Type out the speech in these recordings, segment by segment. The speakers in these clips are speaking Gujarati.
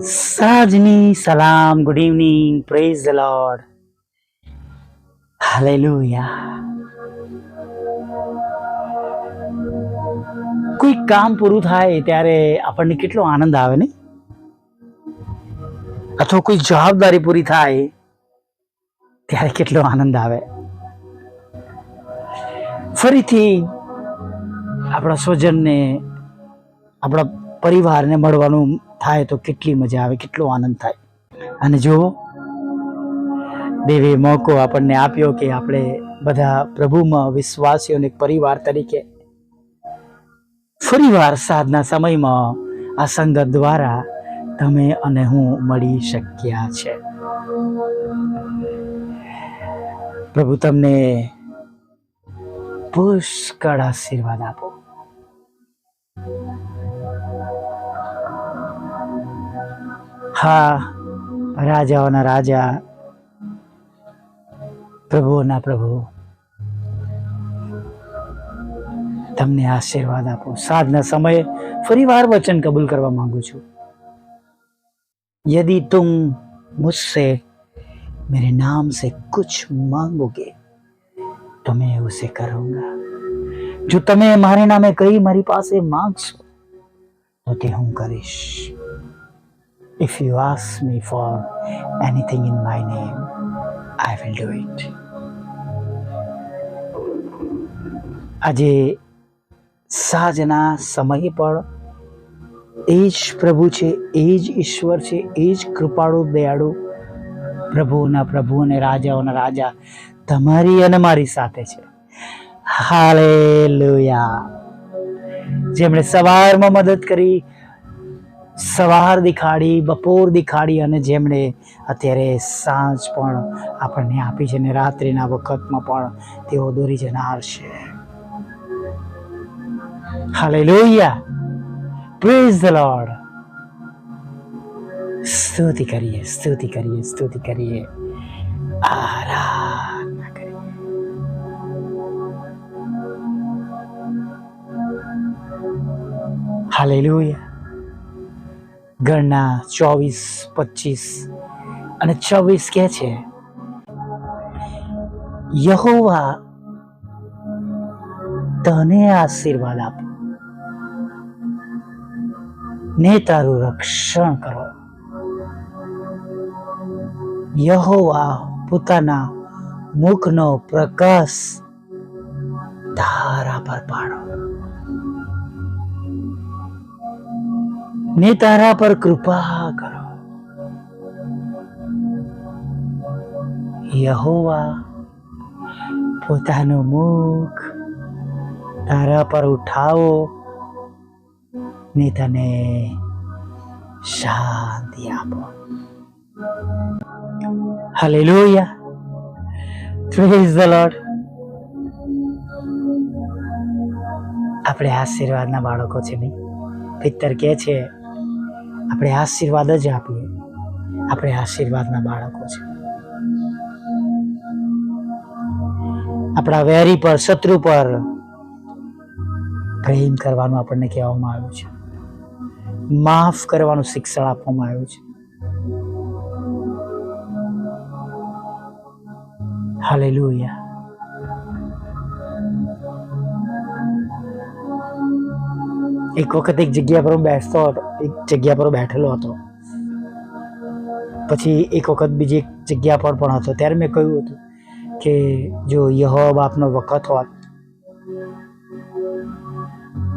સાંજની સલામ good evening praise the lord hallelujah કોઈ કામ પૂરું થાય ત્યારે આપણને કેટલો આનંદ આવે ને? અથવા કોઈ જવાબદારી પૂરી થાય ત્યારે કેટલો આનંદ આવે? ફરીથી આપણા સ્વજનને, આપણા પરિવારને મળવાનું થાય તો કેટલી મજા આવે, કેટલો આનંદ થાય. અને જુઓ, દેવી મોકો આપણને આપ્યો કે આપણે બધા પ્રભુમાં વિશ્વાસીઓને પરિવાર તરીકે ફરીવાર સાધના સમયમાં આ સંગત દ્વારા તમે અને હું મળી શક્યા છે. પ્રભુ, તમને પુષ્કળ આશીર્વાદ આપો. હા રાજાઓના રાજા પ્રભુઓના પ્રભુ તમને આશીર્વાદ આપો સાધના સમયે ફરીવાર વચન કબૂલ કરવા માંગુ છું यदि तुम मुझसे मेरे नाम से कुछ मांगोगे तो मैं उसे करूंगा જો તમે મારા નામે કઈ મારી પાસે માંગશો તો તે હું કરીશ If you ask me for anything in my name I will do it આજે સાજના સમય પણ એ જ પ્રભુ છે, એ જ ઈશ્વર છે, એ જ કૃપાળુ, દયાળુ પ્રભુના પ્રભુ અને રાજાઓના રાજા તમારી અને મારી સાથે છે. હાલે લોયા જેમણે સવારમાં મદદ કરી સવાર દેખાડી, બપોર દેખાડી અને જેમણે અત્યારે સાંજ પણ આપણને આપી છે અને રાત્રિના વખતમાં પણ તેઓ દોરી જનાર છે. હાલેલુયા પ્રેઝ ધ લોર્ડ સ્તુતિ કરીએ સ્તુતિ કરીએ સ્તુતિ કરીએ. આરાધના કરીએ. હાલેલુયા ગણના ચોવીસ, પચીસ અને છવ્વીસ કે છે, યહોવા, તને આશીર્વાદ આપો. ને તારું રક્ષણ કરો. યહોવા પોતાના મુખનો પ્રકાશ ધારા પર પાડો. ને તારા પર કૃપા કરો. યહોવા પોતાનું મુખ તારા પર ઉઠાવો ને તને શાંતિ આપો. હાલેલુયા. પ્રેઝ ધ લોર્ડ આપણે આશીર્વાદના બાળકો છે નહીં પિત્તર કહે છે આપણે આશીર્વાદ જ આપીએ. આપણે આશીર્વાદના બાળકો છે આપણા વેરી પર, શત્રુ પર પ્રેમ કરવાનું આપણને કહેવામાં આવ્યું છે. માફ કરવાનું શિક્ષણ આપવામાં આવ્યું છે. હાલેલુયા. એક વખત એક જગ્યા પર હું બેસતો હતો, એક જગ્યા પર બેઠેલો હતો. પછી એક વખત બીજી એક જગ્યા પર પણ હતો. ત્યારે મેં કહ્યું હતું કે જો યહો બાપનો વખત હોત,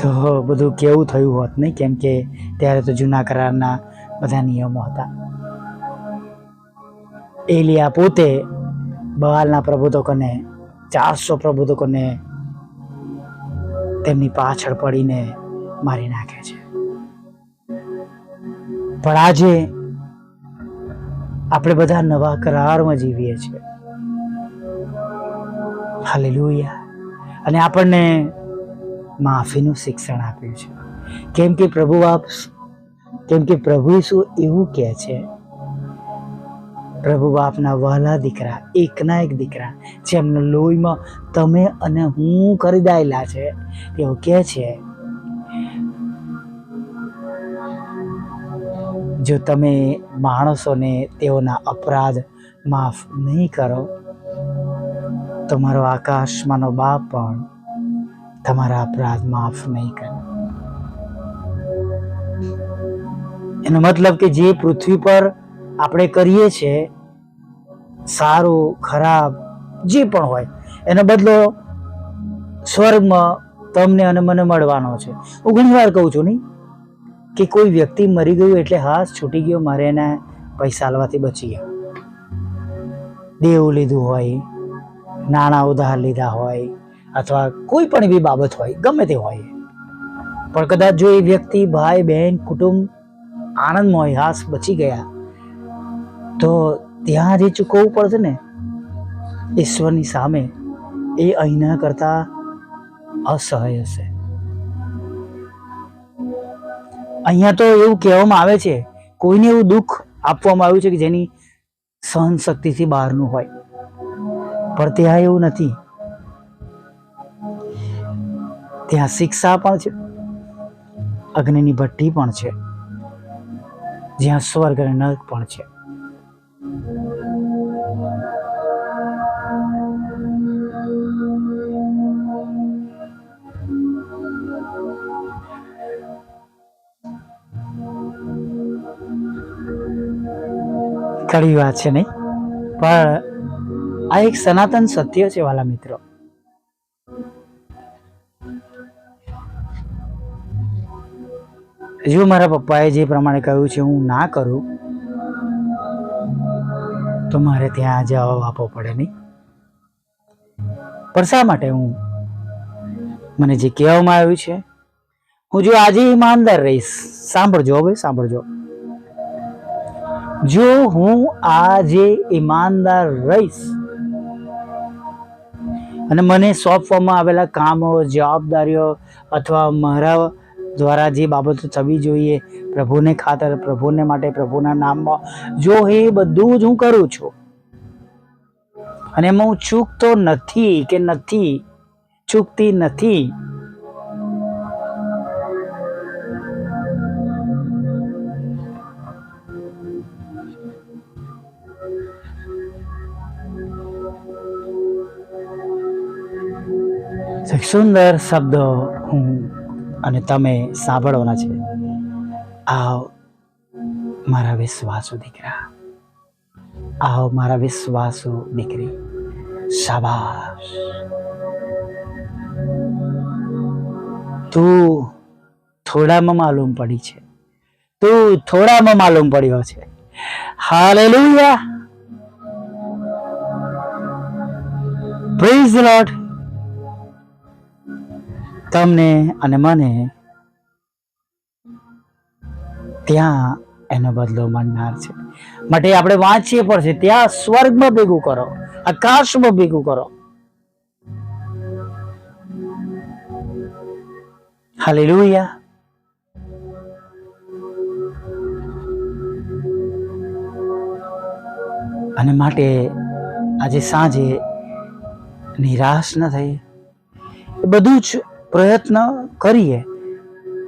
તો બધું કેવું થયું હોત નહીં કેમ કે ત્યારે તો જૂના કરારના બધા નિયમો હતા. એલિયા પોતે બહાલના પ્રબોધકોને, ચારસો પ્રબોધકોને તેમની પાછળ પડીને મારી નાખે છે. પણ આજે આપણે બધા નવા કરારમાં જીવીએ છીએ. હાલેલુયા. અને આપણને માફીનું શિક્ષણ આપ્યું છે. કેમ કે પ્રભુ આપ કેમ કે પ્રભુ શું એવું કહે છે, પ્રભુ બાપના વહાલા દીકરા, એકના એક દીકરા, જેમના લોહીમાં તમે અને હું ખરીદાયેલા છે, તેઓ કહે છે જો તમે માણસોને તેઓના અપરાધ માફ નહીં કરો તમારો આકાશમાંનો બાપ પણ તમારા અપરાધ માફ નહીં કરે. એનો મતલબ કે જે પૃથ્વી પર આપણે કરીએ છીએ, સારું, ખરાબ, જે પણ હોય, એનો બદલો સ્વર્ગમાં તમને અને મને મળવાનો છે. હું ઘણી વાર કહું છું નહીં કે કોઈ વ્યક્તિ મરી ગયું એટલે હાસ છૂટી ગયો, મારે એને પૈસા આલવાથી બચી ગયા. દેવું લીધું હોય, નાણાં ઉધાર લીધા હોય, અથવા કોઈ પણ એવી બાબત હોય, ગમે તે હોય. પણ કદાચ જો એ વ્યક્તિ, ભાઈ બહેન કુટુંબ, આનંદમાં હોય હાસ બચી ગયા, તો ત્યાં જે ચૂકવવું પડશે ને, ઈશ્વરની સામે એ અહીંના કરતાં અસહ્ય હશે અહીંયા તો એવું કહેવામાં આવે છે, કોઈને એવું દુઃખ આપવામાં આવ્યું છે કે જેની સહન શક્તિથી બહારનું હોય. પણ ત્યાં એવું નથી. ત્યાં શિક્ષા પણ છે, અગ્નિની ભઠ્ઠી પણ છે, જ્યાં સ્વર્ગ અને નર્ક પણ છે. કડવી વાત છે નહીં. પણ આ એક સનાતન સત્ય છે વાલા મિત્રો. જો મારા પપ્પાએ જે પ્રમાણે કહ્યું છે હું ના કરું, તો મારે ત્યાં જવાબ આપવો પડે નહીં. પણ શા માટે હું, મને જે કહેવામાં આવ્યું છે, હું જો આજે ઈમાનદાર રહીશ. સાંભળજો હવે, સાંભળજો. જો હું આજે ઈમાનદાર રહીશ અને મને સોંપવામાં આવેલા કામો, જવાબદારીઓ અથવા મારા દ્વારા જે બાબતો થવી જોઈએ, પ્રભુને ખાતર, પ્રભુને માટે, પ્રભુના નામમાં, જો એ બધું જ હું કરું છું અને એમાં હું ચૂકતો નથી કે નથી, ચૂકતી નથી સુંદર શબ્દો હું અને તમે સાંભળવાના છે. આવ મારા વિશ્વાસુ દીકરા. આવ મારા વિશ્વાસુ દીકરી. શાબાશ. તું થોડામાં માલુમ પડી છે. તું થોડામાં માલુમ પડ્યો છે. હાલેલુયા. પ્રેઝ લોર્ડ તમને અને મને ત્યાં એનો બદલો મળનાર છે. માટે આપણે વાંચીએ પડશે ત્યાં સ્વર્ગમાં ભેગું કરો, આકાશમાં ભેગું કરો. હાલેલુયા. અને માટે આજે સાંજે નિરાશ ન થઈ. એ બધું જ પ્રયત્ન કરીએ.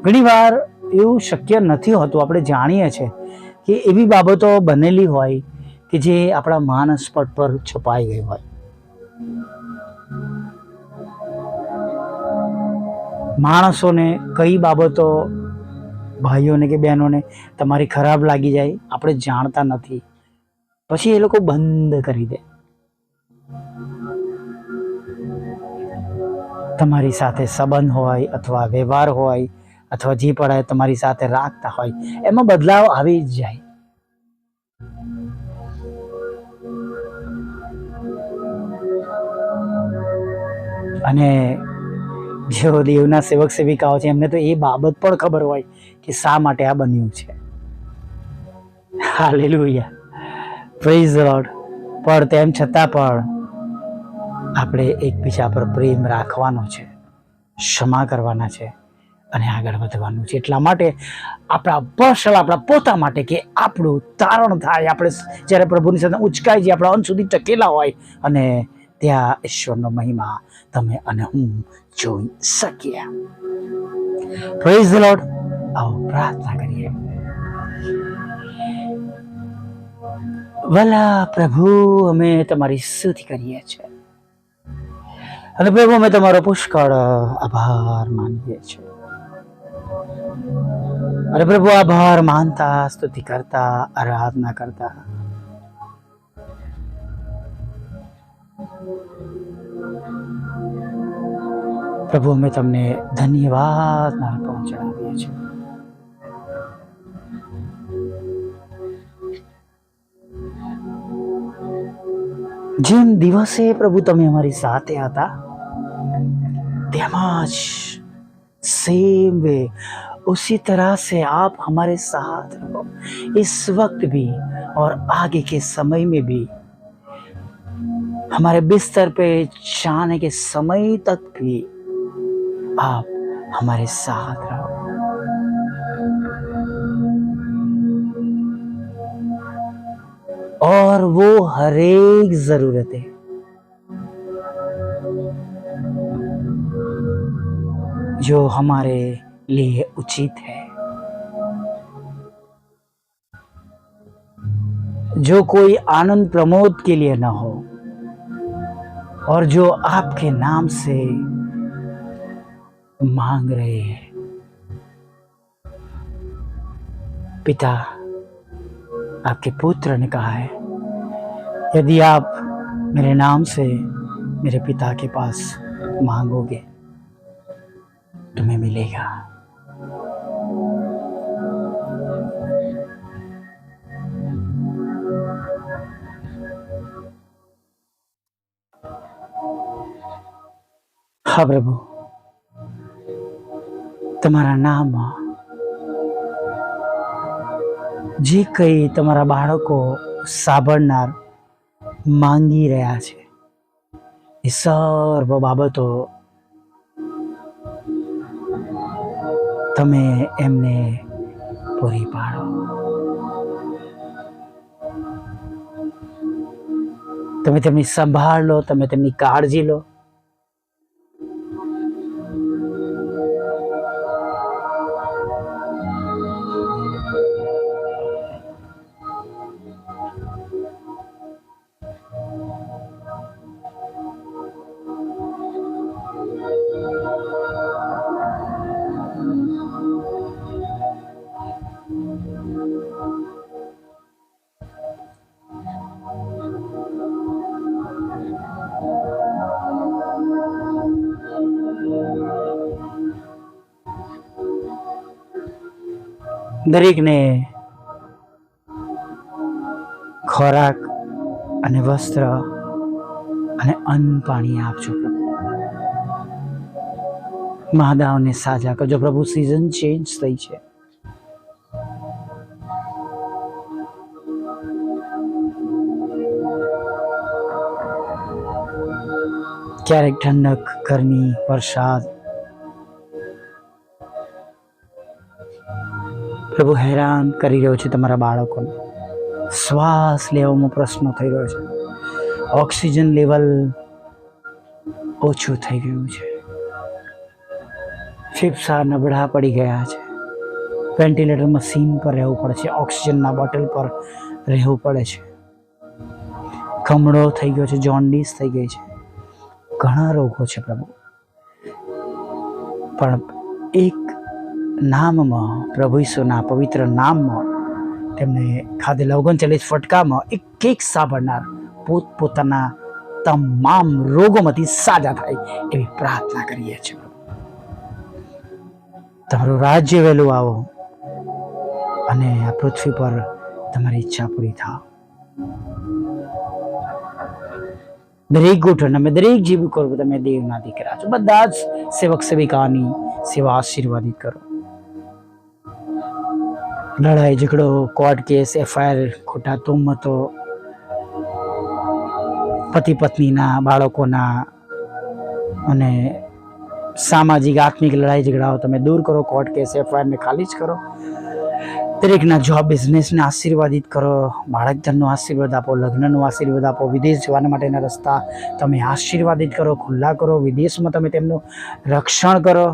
ઘણીવાર એવું શક્ય નથી હોતું, આપણે જાણીએ છીએ કે એવી બાબતો બનેલી હોય કે જે આપણા માનસપટ પર છપાઈ ગઈ હોય. માણસોને કઈ બાબતો, ભાઈઓને કે બહેનોને તમારી ખરાબ લાગી જાય, આપણે જાણતા નથી. પછી એ લોકો બંધ કરી દે. તમારી સાથે સંબંધ હોય અથવા વ્યવહાર હોય અથવા જે પણ તમારી સાથે રાખતા હોય, એમાં બદલાવ આવી જ જાય. અને જેઓ દેવના સેવક સેવિકાઓ છે, એમને તો એ બાબત પણ ખબર હોય કે શા માટે આ બન્યું છે. હાલેલુયા. પ્રેઝ લોર્ડ પણ તેમ છતાં પણ આપણે એકબીજા પર પ્રેમ રાખવાનો છે, ક્ષમા કરવાના છે અને આગળ વધવાનું છે. એટલા માટે આપણા બસલ આપણા પોતા માટે કે આપણું તારણ થાય. આપણે જ્યારે પ્રભુની સાથે ઉચકાઈ જઈએ, આપણા અંત સુધી ટકેલા હોય અને ત્યાં ઈશ્વરનો મહિમા તમે અને હું જોઈ શકીએ. પ્રેઝ લોર્ડ આવો પ્રાર્થના કરીએ. વલા પ્રભુ, અમે તમારી સ્તુતિ કરીએ છીએ. અને પ્રભુ અમે તમારો પુષ્કળ આભાર માનીએ છીએ. અરે પ્રભુ, આભાર માનતા, સ્તુતિ કરતા, આરાધના કરતા. પ્રભુ, અમે તમને ધન્યવાદ અર્પણ ચડાવીએ છીએ. જેમ દિવસે પ્રભુ તમે અમારી સાથે હતા दिमाज सेम वे। उसी तरह से आप हमारे साथ रहो। इस वक्त भी और आगे के समय में भी। हमारे बिस्तर पे जाने के समय तक भी आप हमारे साथ रहो। और वो हरेक जरूरतें। जो हमारे लिए उचित है। जो कोई आनंद प्रमोद के लिए न हो और जो आपके नाम से मांग रहे हैं। पिता, आपके पुत्र ने कहा है, यदि आप मेरे नाम से मेरे पिता के पास मांगोगे तुम्हें मिलेगा હા પ્રભુ તમારા નામમાં જે કંઈ તમારા બાળકો સાંભળનાર માંગી રહ્યા છે એ સર્વ બાબતો તમે એમને પૂરી પાડો. તમે તેમની સંભાળ લો, તમે તેમની કાળજી લો. દરેકને ખોરાક અને વસ્ત્ર અને અન્ન પાણી આપજો. મહાદાવને સાજા કરજો. પ્રભુ સિઝન ચેન્જ થઈ છે. ક્યારેક ઠંડક, ગરમી, વરસાદ પ્રભુ હેરાન કરી રહ્યો છે તમારા બાળકોને. શ્વાસ લેવામાં પ્રશ્ન થઈ રહ્યો છે. ઓક્સિજન લેવલ ઓછું થઈ ગયું છે. ફેફસા નબળા પડી ગયા છે. વેન્ટિલેટર મશીન પર રહેવું પડે છે. ઓક્સિજનના બોટલ પર રહેવું પડે છે. કમળો થઈ ગયો છે. જોન્ડિસ થઈ ગઈ છે. ઘણા રોગો છે પ્રભુ. પણ એક નામમાં, પ્રભુ ઈસુના પવિત્ર નામમાં, તેમને ખાધેલા ઓગણચાલીસ ફટકામાં એક એક સાંભળનાર પોતપોતાના તમામ રોગોમાંથી સાજા થાય એવી પ્રાર્થના કરીએ છીએ. તમારું રાજ્ય વહેલું આવો અને આ પૃથ્વી પર તમારી ઈચ્છા પૂરી થાવ. દરેક ગોઠવણ અમે દરેક જીવ કરો તમે દેવના દીકરા છો. બધા જ સેવક સેવિકાની સેવા આશીર્વાદિત કરો. લડાઈ, ઝઘડો, કોર્ટ કેસ, એફઆઈઆર, ખોટા તુમતો પતિ પત્નીના બાળકોના અને સામાજિક, આત્મિક લડાઈ ઝઘડાઓ તમે દૂર કરો, કોર્ટ કેસ, એફઆઈઆરને ખાલી જ કરો. દરેકના જોબ બિઝનેસને આશીર્વાદિત કરો બાળક ધનનો આશીર્વાદ આપો, લગ્નનો આશીર્વાદ આપો, વિદેશ જવાના માટેના રસ્તા તમે આશીર્વાદિત કરો, ખુલ્લા કરો, વિદેશમાં તમે તેમનું રક્ષણ કરો.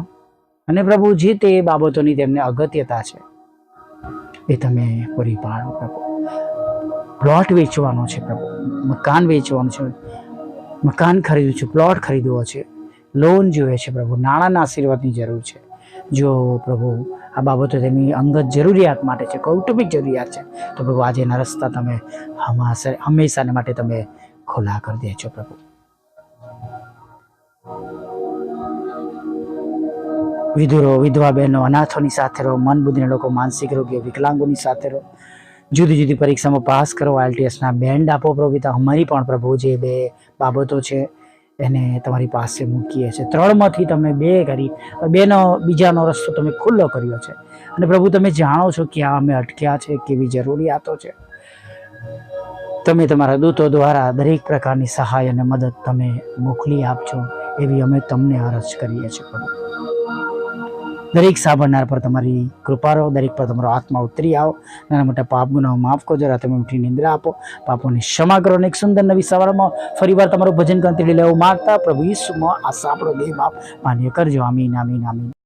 અને પ્રભુ જે તે બાબતોની તેમને અગત્યતા છે. એ તમે પૂરી પાડો પ્રભુ. પ્લોટ વેચવાનો છે પ્રભુ. મકાન વેચવાનું છે. મકાન ખરીદ્યું છે, પ્લોટ ખરીદવો છે. લોન જોઈએ છે પ્રભુ. નાણાંના આશીર્વાદની જરૂર છે. જો પ્રભુ આ બાબતો તેમની અંગત જરૂરિયાત માટે છે, કૌટુંબિક જરૂરિયાત છે, તો પ્રભુ આજેના રસ્તા તમે હંમેશા હંમેશાને માટે તમે ખુલ્લા કરી દેજો પ્રભુ. વિધુરો, વિધવા બહેનો, અનાથોની સાથે રહો, મન બુદ્ધિને લોકો, માનસિક રોગીઓ, વિકલાંગોની સાથે રહો. જુદી જુદી પરીક્ષામાં પાસ કરો આઈટીએસના બેન્ડ આપો પ્રભુ અમારી પણ પ્રભુ જે બે બાબતો છે એને તમારી પાસે મૂકીએ છીએ. ત્રણમાંથી તમે બે કરી, બેનો, બીજાનો રસ્તો તમે ખુલ્લો કર્યો છે. અને પ્રભુ, તમે જાણો છો કે આ અમે અટક્યા છે, કેવી જરૂરિયાતો છે. તમે તમારા દૂતો દ્વારા દરેક પ્રકારની સહાય અને મદદ તમે મોકલી આપજો, એવી અમે તમને અરજ કરીએ છીએ પ્રભુ. દરેક સાંભળનાર પર તમારી કૃપા રહો, દરેક પર તમારો આત્મા ઉતરી આવો. નાના મોટા પાપ ગુનાઓ માફ કરજો, રાતે મીઠી નિંદ્રા આપો. પાપોની ક્ષમા કરો અને એક સુંદર નવી સવારમાં ફરીવાર તમારું ભજન કંતીડી લેવું માગતા પ્રભુ ઈસુમાં આ સાંભળો દેવ બાપ માન્ય કરજો. આમીન આમીન આમીન.